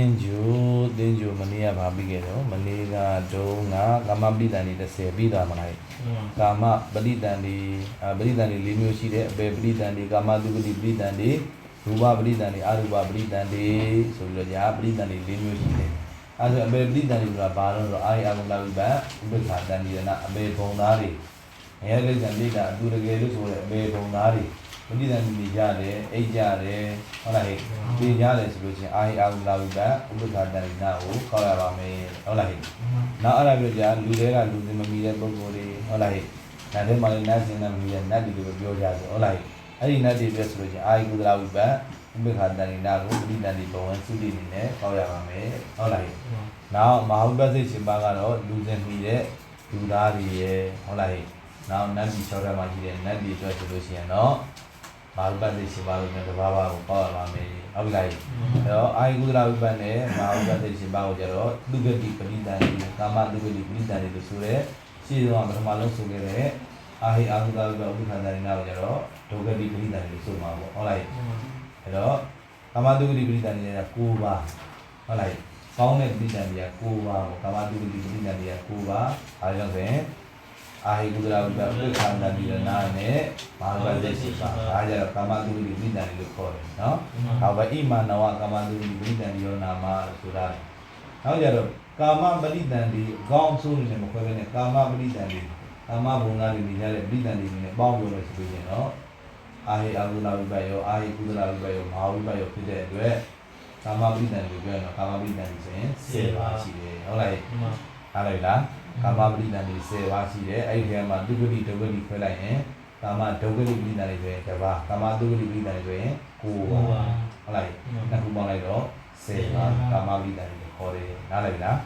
တင်းကျိုတင်းကျိုမနေ့ကဗာပြီးခဲ့တော့မနေ့ကဒုံကကာမပဋိသန္ဓေ30ပြီးသွားမလားကာမပဋိသန္ဓေအပဋိသန္ဓေ၄မျိုးရှိတယ်အပေပဋိသန္ဓေကာမတုပတိပဋိသန္ဓေရူပပဋိသန္ဓေအရူပပဋိသန္ဓေဆိုပြီးတော့ညာပဋိသန္ဓေ၄မျိုးရှိတယ်အဲဆိုအပေပဋိသန္ဓေဆိုတာဘာလို့လဲဆိုတော့အာရိအကုလဝိပ္ပဥပ္ပခာတန္တိရဏအပေဘုံသားတွေငရဲလိစ္ဆန်ဒိဋ္ဌအတူတကယ်လို့ဆိုတဲ့အပေဘုံသားတွေ ပဋိသန္ဓေနေကြတယ်အိတ်ကြတယ်ဟုတ်လားဟဲ့ပြင်ကြတယ်ဆိုလို့ချင်းအာရိအကုလဝိပ္ပဥပ္ပခာတန္တိနာကိုခေါ်ရပါမယ်ဟုတ်လားဟဲ့နောက်အဲ့ဒါပြောကြလူတွေကလူစင်မမီတဲ့ပုံကိုယ်တွေဟုတ်လားဟဲ့နတ်ထဲမှာလည်းနတ်စင်နဲ့မမီတဲ့နတ်တွေလိုပြောကြဆိုဟုတ်လားဟဲ့အဲ့ဒီနတ်တွေပြောဆိုလို့ချင်းအာယကုသလာဝိပ္ပဥပ္ပခာတဏိနာကိုပဋိတန်ဒီဘဝံသုတိနေနဲ့ပေါက်ရပါမယ်ဟုတ်လားဟဲ့နောက်မဟာဝိပ္ပစိတ်ရှင်ပါကတော့လူစင်မီတဲ့လူသားတွေရဲ့ဟုတ်လားဟဲ့နောက်နတ်ပြည်၆ဓာတ်မှာရှိတဲ့နတ်တွေအတွက်ဆိုလို့ရှိရင်တော့ မဟာဝိပ္ပစိတ်ရှင်ပါလို့လည်းတဘာဘာကိုပေါက်ရပါမယ်ဟုတ်လားဟဲ့အဲ့တော့အာယကုသလဝိပ္ပန်နဲ့မဟာဝိပ္ပန်သိရှင်ပါကိုကြတော့လူဂတိပဏိတန်ဒီကာမလူဂတိပဏိတန်ဒီလို့ဆိုရဲရှင်းတော့ပထမဆုံးဆိုခဲ့တဲ့အာဟိအာဟုသဝိပ္ပန်ဥပ္ပခန္ဓာရဏကိုကြတော့ဒုဂတိပဏိတန်ဒီလို့ဆိုမှာပေါ့ဟုတ်လားအဲ့တော့ကာမလူဂတိပဏိတန်ဒီက9ပါးဟုတ်လားကောင်းတဲ့ပဏိတန်ဒီက9ပါးပေါ့ကာမလူဂတိပဏိတန်ဒီက9ပါးအားကြောင့်ဆိုရင် အာဟိကုသလဝိပ္ပန်ဥပ္ပခန္ဓာရဏနဲ့မဟာဝိပ္ပန်သိရှင်ပါဒါကြတော့ကာမလူဂတိပဏိတန်ဒီလို့ခေါ်တယ်နော်ဟာဝိမာနဝကာမတုပရိတံဒီယောနာမဆိုတာနောက်ကြတော့ကာမပရိတံဒီအကောင်းဆုံးနေမခွဲဘဲနဲ့ကာမပရိတံဒီကာမဘုံသားတွေနေကြတဲ့ပရိတံဒီနဲ့ပေါင်းပြောလို့ဆိုရင်တော့အာဟိအာဟုလာဝိပယောအာဟိကုသလာဝိပယောမဟာဝိပယောဖြစ်တဲ့အတွက်ကာမပရိတံဒီပြောရင်တော့ကာမပရိတံဒီဆိုရင်10ပါးရှိတယ်ဟုတ်လားအားလိုက်လား ကာမပရိတံဒီ10ပါးရှိတယ်အဲ့ဒီထဲမှာဒုက္ခတိဒုက္ခတိခွဲလိုက်ရင်ကာမဒုက္ခတိပရိတံတွေဆိုရင်တစ်ပါးကာမဒုက္ခတိပရိတံတွေဆိုရင်9ပါးဟုတ်လားနှစ်ခုပေါင်းလိုက်တော့10ပါကာမဝိတ္တန်ကိုခေါ်တယ်နားလည်လား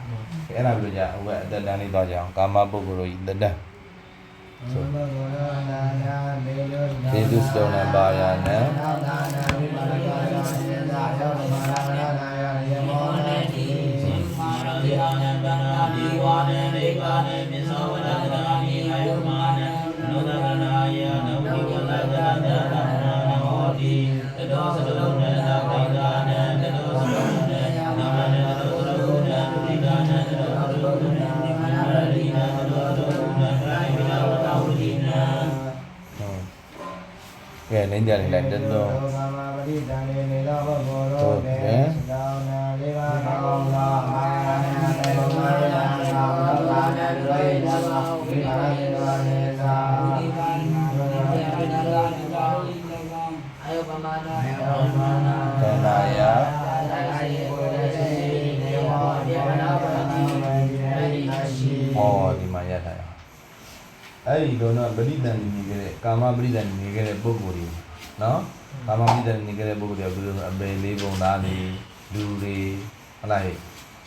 အဲ့ဒါပြောကြဟိုဘက်အသက်တန်းလေးသွားကြအောင်ကာမပုဂ္ဂိုလ်တို့ဤတတန်းဒေတုစတုံနံပါယနံဟုတ် သောနေသာအာယုပမာနာယောမနာကန္နာယအာယယေကိုရစေနေဝယေဝနာပတိမေတိရှိဟောဒီမှာရထားရ အဲ့ဒီတော့ပရိတန်နေခဲ့တဲ့ကာမပရိတန်နေခဲ့တဲ့ပုဂ္ဂိုလ်တွေနော်ကာမပရိတန်နေခဲ့တဲ့ပုဂ္ဂိုလ်တွေကဘယ်လိုဆိုအပေလေးပုံသားတွေလူတွေဟုတ်လားဟဲ့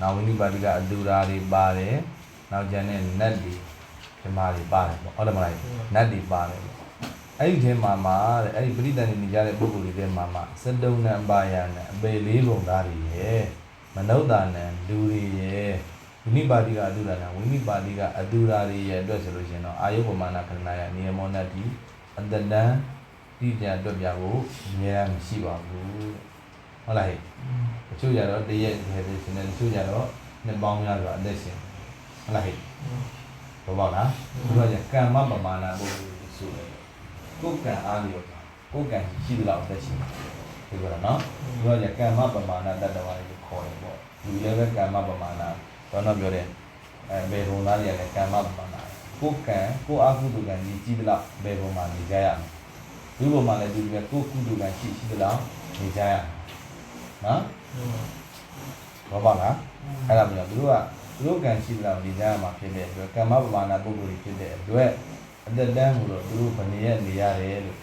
နောက်ဝိနိပါတိကအတူရာတွေပါတယ်နောက်ကျန်တဲ့နတ်တွေဒီမှာတွေပါတယ်ပေါ့ဟုတ်တယ်မလားနတ်တွေပါတယ်ပေါ့အဲ့ဒီထဲမှာမှာတဲ့အဲ့ဒီပရိတန်နေကြတဲ့ပုဂ္ဂိုလ်တွေထဲမှာမှာစတုံနံပါယနဲ့အပေလေးပုံသားတွေရဲ့မနုဿာနံလူတွေရဲ့ ဝိနိပါတိကအတုဒါနာဝိနိပါတိကအတုဒါတွေရဲ့အတွက်ဆိုလို့ရှင်တော့အာယုပမာဏခန္ဓာရဲ့နိယမောနတ္တိအတ္တတံတိပြအတွက်ပြဖို့အများအားမရှိပါဘူးဟုတ်လားဟဲ့အချို့ကြတော့တရက်တည်းပဲရှင်တယ်အချို့ကြတော့နှစ်ပေါင်းများဆိုအသက်ရှင်ဟုတ်လားဟဲ့ဘောပေါက်လားဒီမှာကျကမ္မပမာဏကိုဆိုတယ်ကိုယ်ကံအားလျော်ကိုယ်ကံရှိသလောက်အသက်ရှင်ဒီလိုလားနော်ဒီမှာကျကမ္မပမာဏတတ္တဝါတွေကိုခေါ်တယ်ပေါ့လူလည်းပဲကမ္မပမာဏ တော့တော့ပြောတယ်အဲဘယ်ဘုံသားတွေကလည်းကံမပမာဏကိုယ်ကံကိုယ်အကုသိုလ်ကံကြီးကြီးသလောက်ဘယ်ဘုံမှာနေကြရမယ်ဒီဘုံမှာလည်းဒီလိုပဲကိုယ်ကုသိုလ်ကံရှိရှိသလောက်နေကြရမယ်နော်ဘောပါလားအဲ့ဒါမျိုးသူတို့ကသူတို့ကံရှိသလောက်နေကြရမှာဖြစ်တဲ့အတွက်ကံမပမာဏပုဂ္ဂိုလ်တွေဖြစ်တဲ့အတွက်အတ္တတန်းကိုတော့သူတို့ဘယ်နည်းရနေရတယ်လို့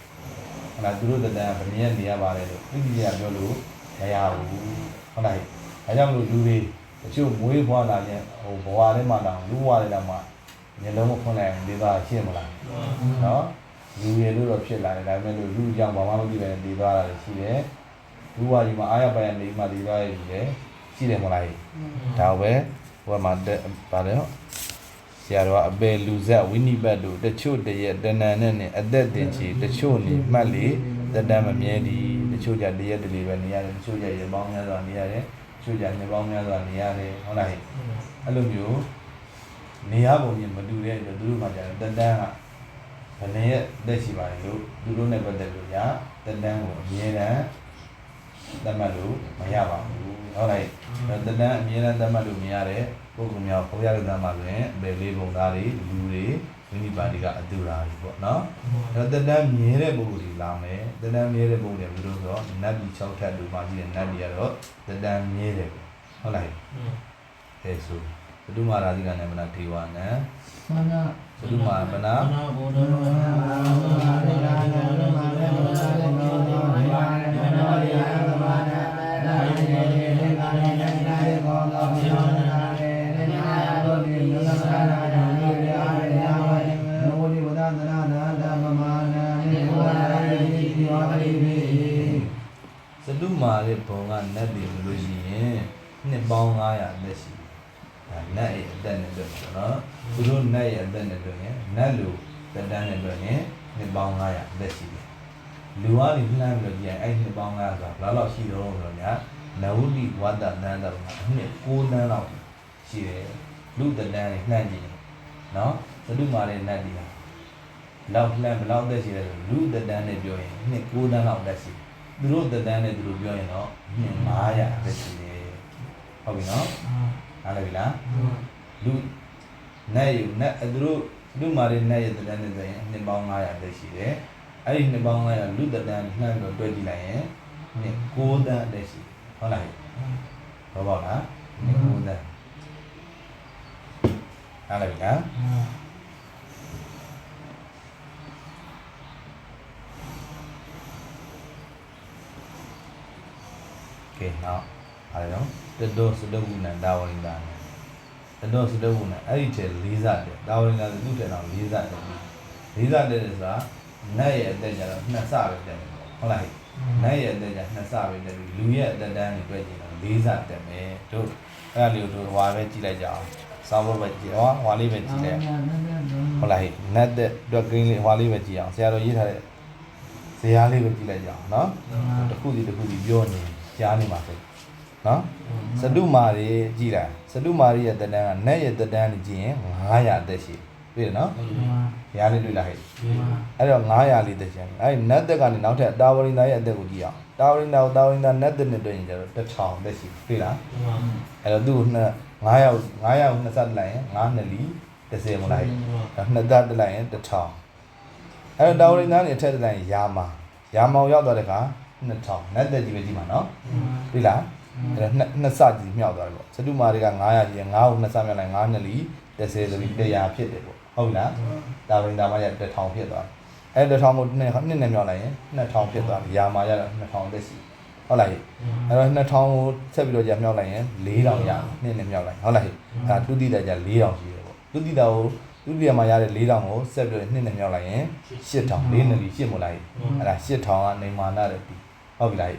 ဟုတ်လားသူတို့တတန်းဘယ်နည်းရနေရပါတယ်လို့ပြည့်ပြည့်ရပြောလို့မရဘူးဟုတ်လားအဲကြောင့်မလို့လူတွေ တချို့မွေးဖွားလာခြင်းဟိုဘဝထဲမှာတောင်လူဘဝထဲတောင်မှမျက်လုံးမဖွင့်လိုက်ဒီသွားရှင်းမလားနော်လူရည်လို့တော့ဖြစ်လာတယ်ဒါပေမဲ့လို့လူကြောင့်ဘာမှမသိပဲနေသွားတာလည်းရှိတယ်လူဘဝကြီးမှာအားရပါရနေမှနေသွားရည်လေရှိတယ်မလားဒါပဲဟိုမှာပါလေဆရာတော်ကအပေလူဆက်ဝိနိပတ်တို့တချို့တရက်တဏ္ဍနဲ့နဲ့အသက်တင်ချီတချို့နေမှတ်လေတတမ်းမမြဲဒီတချို့ကြတရက်တလေပဲနေရတယ်တချို့ကြရေပေါင်းများစွာနေရတယ် ချို့ကြနေပေါင်းများစွာနေရတယ်ဟုတ်လားဟဲ့အဲ့လိုမျိုးနေရပုံချင်းမတူတဲ့အတွက်သူတို့မှကြာတက်တန်းကဘယ်နဲ့ရက်တက်ရှိပါလဲလို့သူတို့နဲ့ပတ်သက်လို့ညာတက်တန်းကိုအမြဲတမ်းသတ်မှတ်လို့မရပါဘူးဟုတ်လားဟဲ့တက်တန်းအမြဲတမ်းသတ်မှတ်လို့မရတဲ့ပုဂ္ဂိုလ်များဘုရားကသမှာဆိုရင်ဘယ်လေးပုံသားတွေလူတွေ မိမိပါတီကအတူရာကြီးပေါ့နော်အဲတတန်းမြဲတဲ့ပုံစံတွေလာမယ်တတန်းမြဲတဲ့ပုံတွေဘယ်လိုဆိုတော့နတ်ပြည်6ထပ်လူပါကြီးတဲ့နတ်ပြည်ကတော့တတန်းမြဲတယ်ဟုတ်လားအဲဆိုဘုဒ္ဓမာရာဇိကနမနာဒေဝနံသံဃာဘုဒ္ဓမာမနာဘုဒ္ဓမာရာဇိကနမနာဒေဝနံ သတုမာရဲ့ဘုံကနတ်ပြည်လို့ရှိရင်နှစ်ပေါင်း900အသက်ရှိတယ်ဒါနတ်ရဲ့အသက်နဲ့တွေ့တယ်နော်သူတို့နတ်ရဲ့အသက်နဲ့တွေ့ရင်နတ်လူတတန်းနဲ့တွေ့ရင်နှစ်ပေါင်း900အသက်ရှိတယ်လူကနေလှမ်းပြီးတော့ကြည့်ရင်အဲ့နှစ်ပေါင်း900ဆိုတာဘယ်လောက်ရှိတော့ဆိုတော့ညာနဝုတိဝတ္တနန္တကနှစ်9တန်းလောက်ရှိတယ်လူတတန်းနဲ့နှမ်းကြည့်ရင်နော်သတုမာရဲ့နတ်ဒီကလောက်လှမ်းဘယ်လောက်အသက်ရှိလဲဆိုလူတတန်းနဲ့ပြောရင်နှစ်9တန်းလောက်အသက်ရှိတယ် သူတို့တက်တန်းနဲ့သူတို့ပြောရင်တော့နှစ်900ပဲရှိတယ်ဟုတ်ပြီနော်နားလည်ပြီလားလူနဲ့ယူနဲ့သူတို့လူမာရီနဲ့ရတက်တန်းနဲ့ဆိုရင်နှစ်ပေါင်း900ပဲရှိတယ်အဲ့ဒီနှစ်ပေါင်း900လူတက်တန်းနှမ်းပြီးတော့တွဲကြည့်လိုက်ရင်နှစ်9တန်းပဲရှိတယ်ဟုတ်လားဟုတ်ပါလားနှစ်9တန်းနားလည်ပြီလား ကဲနောက်အားလုံးတတော်စတုကုဏတာဝရိန္ဒာနဲ့တတော်စတုကုဏအဲ့ဒီထဲလေးစားတယ်တာဝရိန္ဒာကသူ့ထဲတော့လေးစားတယ်လေးစားတယ်ဆိုတာနတ်ရဲ့အသက်ကြတော့နှစ်ဆပဲတက်တယ်ဟုတ်လားနတ်ရဲ့အသက်ကြနှစ်ဆပဲတက်ပြီးလူရဲ့အသက်တန်းကိုတွေ့ကြည့်တော့လေးစားတက်မယ်တို့အဲ့ဒါလေးကိုတို့ဟွာပဲကြည့်လိုက်ကြအောင်စောင်းဘပဲကြည့်ဟောဟွာလေးပဲကြည့်လိုက်ဟုတ်လားနတ်တဲ့အတွက်ကင်းလေးဟွာလေးပဲကြည့်အောင်ဆရာတော်ရေးထားတဲ့ဇာတ်လေးပဲကြည့်လိုက်ကြအောင်နော်တစ်ခုစီတစ်ခုစီပြောနေ ကြားနေမှာဆိုနော်စတုမာရီကြည်လားစတုမာရီရဲ့တက်တန်းကနတ်ရဲ့တက်တန်းကိုကြည့်ရင်900အသက်ရှိတွေ့တယ်နော်ရားလေးတွေ့လားဟဲ့အဲ့တော့900လေးတက်ရှိတယ်အဲ့ဒီနတ်တက်ကနေနောက်ထပ်တာဝရိန္ဒာရဲ့အသက်ကိုကြည့်အောင်တာဝရိန္ဒာကိုတာဝရိန္ဒာနတ်တက်နဲ့တွေ့ရင်ကျတော့1000အသက်ရှိတွေ့လားအဲ့တော့သူ့ကိုနှစ်900 900ကိုနှစ်ဆတက်လိုက်ရင်9နှစ်လီ30မလားဟဲ့နှစ်သက်တက်လိုက်ရင်1000အဲ့တော့တာဝရိန္ဒာနဲ့အထက်တက်လိုက်ရင်ယာမာယာမောင်ရောက်သွားတဲ့အခါ 2000နတ်တက်ကြီးပဲကြည့်မှာနော်ပြီလားအဲ့တော့နှစ်နှစ်စကြည့်မြောက်သွားတယ်ပေါ့စတုမာတွေက900ကြီး9ကိုနှစ်စမြောက်လိုက်9နှစ်လီ30ဆိုပြီး100ဖြစ်တယ်ပေါ့ဟုတ်လားဒါဝင်ဒါမှရ1000ဖြစ်သွားတယ်အဲ့1000ကိုနှစ်နှစ်နဲ့မြောက်လိုက်ရင်2000ဖြစ်သွားပြီရာမာရတော့2000တက်စီဟုတ်လားဟဲ့အဲ့တော့2000ကိုဆက်ပြီးတော့ကြာမြောက်လိုက်ရင်4000ရနှစ်နဲ့မြောက်လိုက်ဟုတ်လားဟဲ့ဒါသူတိတာကြာ4000ရှိတယ်ပေါ့သူတိတာကိုသူတိတာမှာရတဲ့4000ကိုဆက်ပြီးတော့နှစ်နဲ့မြောက်လိုက်ရင်8000လေးနှစ်လီရှစ်မို့လားဟဲ့အဲ့ဒါ8000ကနေမာနတဲ့ပြီ ဟုတ်ပြီလားဟဲ့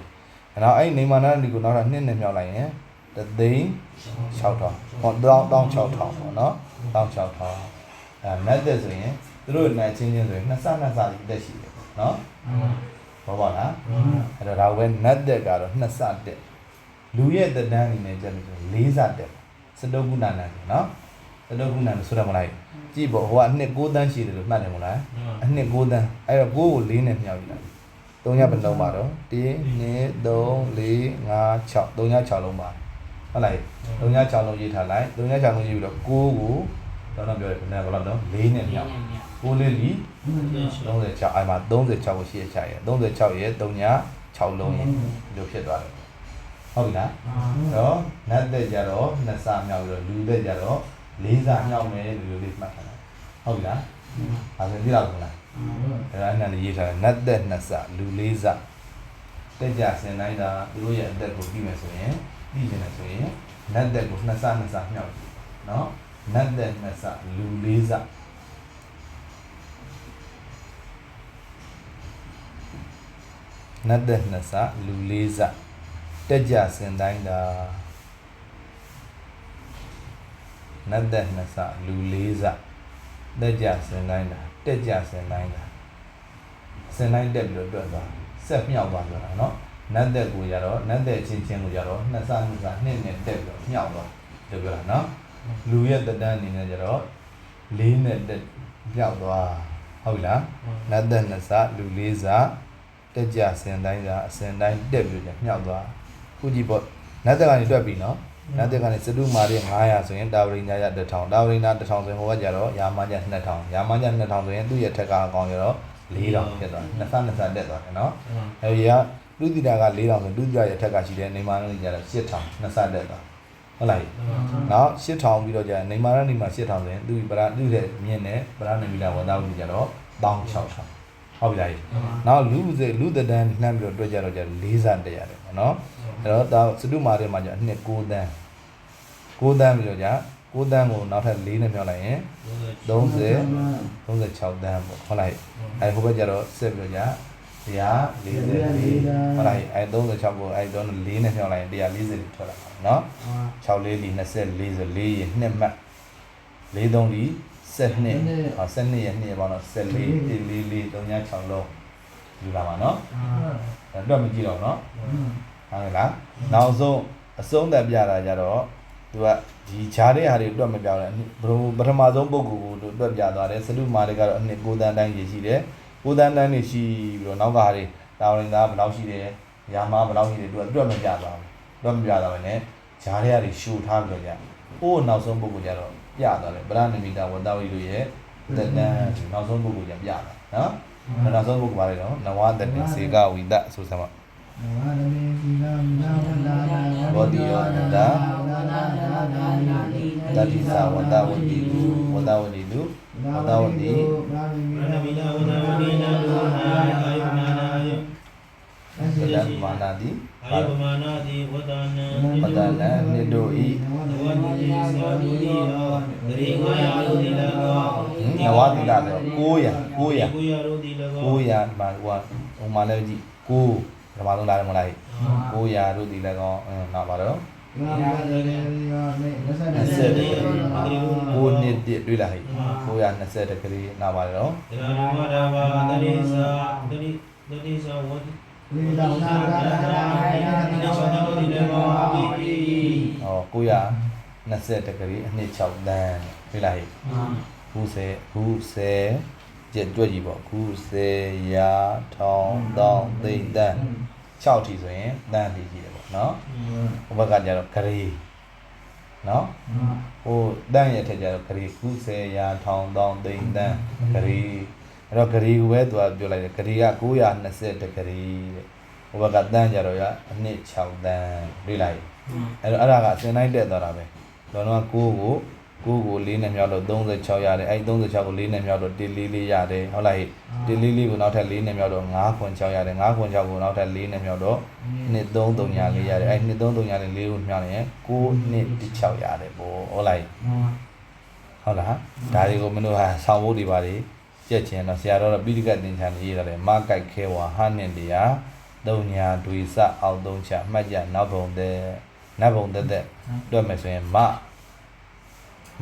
အဲ့တော့အဲ့ဒီနေမာနာဒီကိုနောက်ထပ်နှစ်နဲ့မြောက်လိုက်ရင်တသိန်း6000ဟော16000ပေါ့နော်16000အဲနတ်သက်ဆိုရင်သူတို့နိုင်ချင်းချင်းဆိုရင်နှစ်ဆနှစ်ဆကြီးတက်ရှိတယ်နော်ဘောပါလားအဲ့တော့ဒါပဲနတ်သက်ကတော့နှစ်ဆတက်လူရဲ့တဒန်းအနေနဲ့ကြက်လို့ဆိုလေးဆတက်စတုကုဏနာနော်စတုကုဏနာဆိုတော့မလားကြည့်ပေါ့ဟိုကအနှစ်6တန်းရှိတယ်လို့မှတ်တယ်မလားအနှစ်6တန်းအဲ့တော့6ကို4နဲ့မြောက်ယူလိုက် 3ညဘယ်လုံးပါတော့1 2 3 4 5 6 3ည6လုံးပါဟုတ်လား3ည6လုံးရေးထားလိုက်3ည6လုံးရေးပြီးတော့9ကိုတော့တော့ပြောရခဏဘယ်လောက်တော့4နဲ့မြောက်9လေးလီ36အဲ့မှာ36ကိုရှိရချရ36ရဲ့3ည6လုံးရင်ဒီလိုဖြစ်သွားတယ်ဟုတ်ပြီလားအဲ့တော့နတ်သက်ကြတော့နှစ်ဆမြောက်ပြီးတော့လူသက်ကြတော့လေးဆမြောက်မယ်လို့လေးမှတ်ထားတယ်ဟုတ်ပြီလားအဲ့ဒါသိတော့မလား အဲ့ဒါအနန္တရေးထားတယ်နတ်သက်နှစ်ဆလူလေးဆတက်ကြဆင်တိုင်းတာသူတို့ရဲ့အသက်ကိုပြီးမယ်ဆိုရင်ပြီးနေတယ်ဆိုရင်နတ်သက်ကိုနှစ်ဆနှစ်ဆမြောက်တယ်နော်နတ်သက်နှစ်ဆလူလေးဆနတ်သက်နှစ်ဆလူလေးဆတက်ကြဆင်တိုင်းတာနတ်သက်နှစ်ဆလူလေးဆတက်ကြဆင်တိုင်းတာ တက်ကြဆင်တိုင်းတာဆင်တိုင်းတက်ပြီးတော့တွက်သွားဆက်မြောက်သွားဆိုတာနော်နတ်သက်ကိုကြတော့နတ်သက်ချင်းချင်းကိုကြတော့နှစ်ဆနှစ်ဆနှစ်နဲ့တက်ပြီးတော့မြောက်သွားပြောပြတာနော်လူရဲ့တတန်းအနေနဲ့ကြတော့လေးနဲ့တက်မြောက်သွားဟုတ်လားနတ်သက်နှစ်ဆလူလေးဆတက်ကြဆင်တိုင်းတာအစင်တိုင်းတက်ပြီးတော့မြောက်သွားခုကြည့်ပေါ့နတ်သက်ကနေတွက်ပြီနော် နတ်သက်ကနေစတုမာရီ900ဆိုရင်တာဝရိညာရ1000တာဝရိညာ1000ဆိုရင်ဟိုကကြတော့ယာမည2000ယာမည2000ဆိုရင်သူ့ရဲ့ထက်ကအကောင်ကြတော့4000ဖြစ်သွားနှစ်ဆနှစ်ဆတက်သွားတယ်နော်အဲဒီကလူတိတာက4000ဆိုလူတိတာရဲ့အထက်ကရှိတယ်နေမာရနေကြတော့8000နှစ်ဆတက်သွားဟုတ်လားနောက်8000ပြီးတော့ကြာနေမာရနေမှာ8000ဆိုရင်သူပရာသူ့ရဲ့မြင့်နဲ့ပရာနေမီလာဝန္တာဝီကြတော့16000 ဟုတ်ပြီလားနောက်လူစေလူတဒန်းနှမ်းပြီးတော့တွက်ကြတော့ကြ၄ဆတရတယ်နော်အဲ့တော့ဒါစတုမာထဲမှာကြအနှစ်9တန်း9တန်းပြီးတော့ကြ9တန်းကိုနောက်ထပ်၄နဲ့မြောက်လိုက်ရင်30 36တန်းပေါ့ဟုတ်လားအဲ့ဟိုဘက်ကြတော့ဆက်ပြီးတော့ကြ140ဟုတ်လားအဲ36ကိုအဲတော့4နဲ့ဖြောင်းလိုက်ရင်140ထွက်လာပါเนาะ64ဒီ24ဆို4ရေ2မှတ်43ဒီ 7နှစ်ဟာ7နှစ်ရဲ့နှစ်ပေါ့နော်14 14 4 3 6လုံးယူလာပါနော်အဲ့တော့မကြည့်တော့နော်ဟုတ်ကဲ့လားနောက်ဆုံးအဆုံးသက်ပြတာကြတော့သူကဒီဂျားတဲ့ဟာတွေအတွက်မပြောင်းလဲဘုပထမဆုံးပုဂ္ဂိုလ်ကိုသူအတွက်ပြသွားတယ်စတုမာတွေကတော့အနှစ်ကိုတန်တိုင်းရရှိတယ်ကိုတန်တိုင်းနေရှိပြီးတော့နောက်ကဟာတွေတာဝန်သားဘယ်လောက်ရှိတယ်ရာမဘယ်လောက်ရှိတယ်သူကအတွက်မပြသွားဘူးအတွက်မပြသွားဘဲနဲ့ဂျားတဲ့ဟာတွေရှူထားပြီးတော့ကြာအိုးနောက်ဆုံးပုဂ္ဂိုလ်ကြတော့ ပြသွားတယ်ဗရဏမိတာဝတ္တဝိတို့ရဲ့တက်တန်းနောက်ဆုံးပုဂ္ဂိုလ်ကြပြတာနော်နောက်ဆုံးပုဂ္ဂိုလ်ပါလေတော့နဝတတိစေကဝိဒဆိုစမ်းပါဘောတိယောနန္ဒတတိသဝတ္တဝတိလူဝတ္တဝတိလူဝတ္တဝတိ Thank ဝတ္တမာနာတိအာယပမာနာတိဝတ္တနံပတ္တနံနိတို့ဤသဝ တိသာဒုတိယတရေငါယရုတိလကောနဝတိလာတော့900 900ကိုရရုတိလကော900မှာဟိုဟိုမှာလည်းကြည့်9ဓမ္မလုံးလာတယ်မလား900တို့ဒီလည်းကောင်းနောက်ပါတော့9နှစ်တည်းတွေ့လာဟိ920တကလေးနောက်ပါတော့တရဏဝဒဘာတရိသာတရိတရိသာဝတ္တနိသောတရုတိလကော ပိပိဟော920တကလေးအနှစ်6တန်းတွေ့လာဟိခုစေခုစေကြက်ကြွက်ကြီးပေါ့ခုစေရာထောင်းတောင်းသိမ့်တန်း6ထီဆိုရင်တန်းထီကြီးတယ်ပေါ့နော်ဟိုဘက်ကကျတော့ဂရေနော်ဟိုတန်းရဲ့ထက်ကျတော့ဂရေခုစေရာထောင်းတောင်းသိမ့်တန်းဂရေအဲ့တော့ဂရေကိုပဲသူကပြောလိုက်တယ်ဂရေက920တဂရေတဲ့ဟိုဘက်ကတန်းကျတော့ရအနှစ်6တန်းတွေ့လိုက်အဲ့တော့အဲ့ဒါကအစင်တိုင်းတက်သွားတာပဲ တော့တော့9ကို9ကို4နဲ့မြောက်တော့36ရတယ်အဲ့36ကို4နဲ့မြောက်တော့144ရတယ်ဟုတ်လားဟဲ့144ကိုနောက်ထပ်4နဲ့မြောက်တော့9ခွန်6ရတယ်9ခွန်6ကိုနောက်ထပ်4နဲ့မြောက်တော့နှစ်334ရတယ်အဲ့နှစ်334လေးကိုမြောက်ရင်9နှစ်16ရတယ်ပေါ့ဟုတ်လားဟဲ့ဟုတ်လားဒါတွေကိုမင်းတို့ဟာဆောင်းဖို့တွေပါတွေကြက်ချင်တော့ဆရာတော်ကပိဋကတ်သင်္ချာနေရေးတယ်မကိုက်ခဲဝါဟာနှင့်တရားတုံညာဒွေစအောက်သုံးချမှတ်ကြနောက်ဘုံတဲ့ နတ်ဘုံတဲ့တဲ့တွက်မယ်ဆိုရင်မ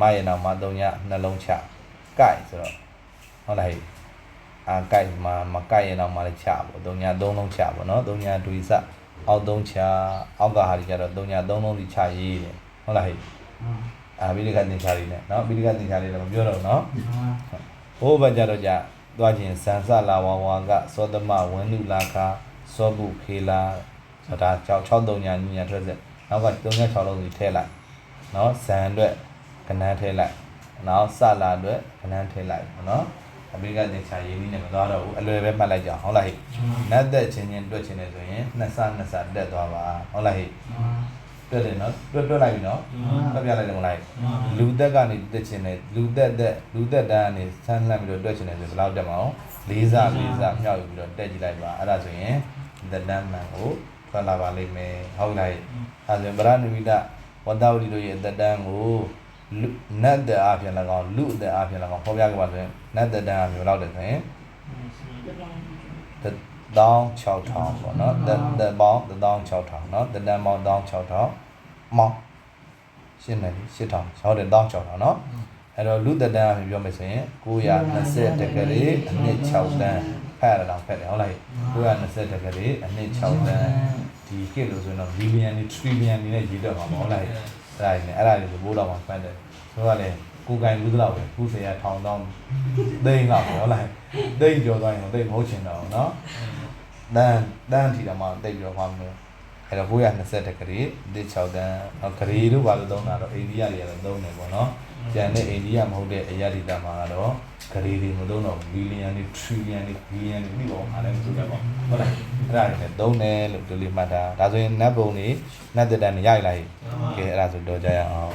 မရဲ့နောက်မှာတုံညာနှလုံးချကိုက်ဆိုတော့ဟုတ်လားဟဲ့အာကိုက်မှာမကိုက်ရဲ့နောက်မှာလည်းချပေါ့တုံညာသုံးလုံးချပေါ့နော်တုံညာဒွေစအောက်သုံးချအောက်ကဟာတွေကျတော့တုံညာသုံးလုံးစီချရေးတယ်ဟုတ်လားဟဲ့အာပိဋကတ်သင်္ချာလေးနဲ့နော်ပိဋကတ်သင်္ချာလေးတော့မပြောတော့ဘူးနော်ဘိုးဘက်ကြတော့ကြသွားခြင်းဇန်စလာဝဝါကသောသမဝန္နုလာခသောပုခေလာဆိုတာ663ညာညညာထွက်ဆက် နောက်က36လုံးစီထည့်လိုက်နော်ဇန်အတွက်ကနန်းထည့်လိုက်နောက်စလာအတွက်ကနန်းထည့်လိုက်နော်အမေကတင်ချာရင်းနှီးနဲ့မသွားတော့ဘူးအလွယ်ပဲမှတ်လိုက်ကြအောင်ဟုတ်လားဟိနတ်သက်ချင်းချင်းတွက်ချင်းနေဆိုရင်နှစ်ဆနှစ်ဆတက်သွားပါဟုတ်လားဟိတွက်တယ်နော်တွက်တွက်လိုက်ပြီနော်တွက်ပြလိုက်တယ်မလားလူသက်ကနေတက်ချင်တယ်လူသက်သက်လူသက်တန်းကနေဆန်းလှမ်းပြီးတော့တွက်ချင်တယ်ဆိုဘယ်လောက်တက်မအောင်လေးစားလေးစားမြောက်ယူပြီးတော့တက်ကြည့်လိုက်ပါအဲ့ဒါဆိုရင်သက်တန်းမှန်ကို ထွက်လာပါလိမ့်မယ်ဟုတ်လားအဲဆိုဗရဏဝိဒဝတ္တဝတိတို့ရဲ့အတ္တန်ကိုနတ်တဲ့အားဖြင့်၎င်းလူအတဲ့အားဖြင့်၎င်းဟောပြခဲ့ပါဆိုရင်နတ်တဲ့တန်အမျိုးလောက်တယ်ဆိုရင်16000ပေါ့နော်တန်တန်ပေါင်း16000နော်တန်တန်ပေါင်း16000မောင်းရှင်းတယ်8000ဟုတ်တယ်16000နော်အဲ့တော့လူတန်အမျိုးပြောမယ်ဆိုရင်920တကယ်အနည်း6တန်း ဖတ်ရတော့ဖတ်တယ်ဟုတ်လား920တက္ကရီအနှစ်6တန်းဒီကိလို့ဆိုရင်တော့ billion နဲ့ trillion နဲ့ရေးတော့မှာမဟုတ်လားအဲ့ဒါနဲ့အဲ့ဒါတွေဆိုဘိုးတော်မှာဖတ်တယ်ဆိုတော့လေကိုကင်ဘူးတော့ပဲခုစေရထောင်တောင်းသိန်းလောက်ပဲဟုတ်လားသိန်းကျော်သွားရင်သိန်းမဟုတ်ချင်တော့เนาะတန်းတန်းထီတော့မှတိတ်ပြီးတော့မှမလို့အဲ့တော့920တက္ကရီဒီ6တန်းတော့ဂရီတို့ဘာလို့သုံးတာတော့အိန္ဒိယတွေကတော့သုံးတယ်ပေါ့နော် ကျန်တဲ့အိန္ဒိယမဟုတ်တဲ့အရာဒေတာမှာကတော့ဂရီတွေမသုံးတော့ဘီလီယံတွေထရီလီယံတွေဘီလီယံတွေပြီးပေါ့အားလည်းမဆိုကြပါဘူးဟုတ်လားအဲ့ဒါတွေလည်းသုံးတယ်လို့ဒီလိုမှတ်တာဒါဆိုရင်နတ်ဘုံတွေနတ်တက်တန်တွေရိုက်လိုက်ကဲအဲ့ဒါဆိုတော့ကြရအောင်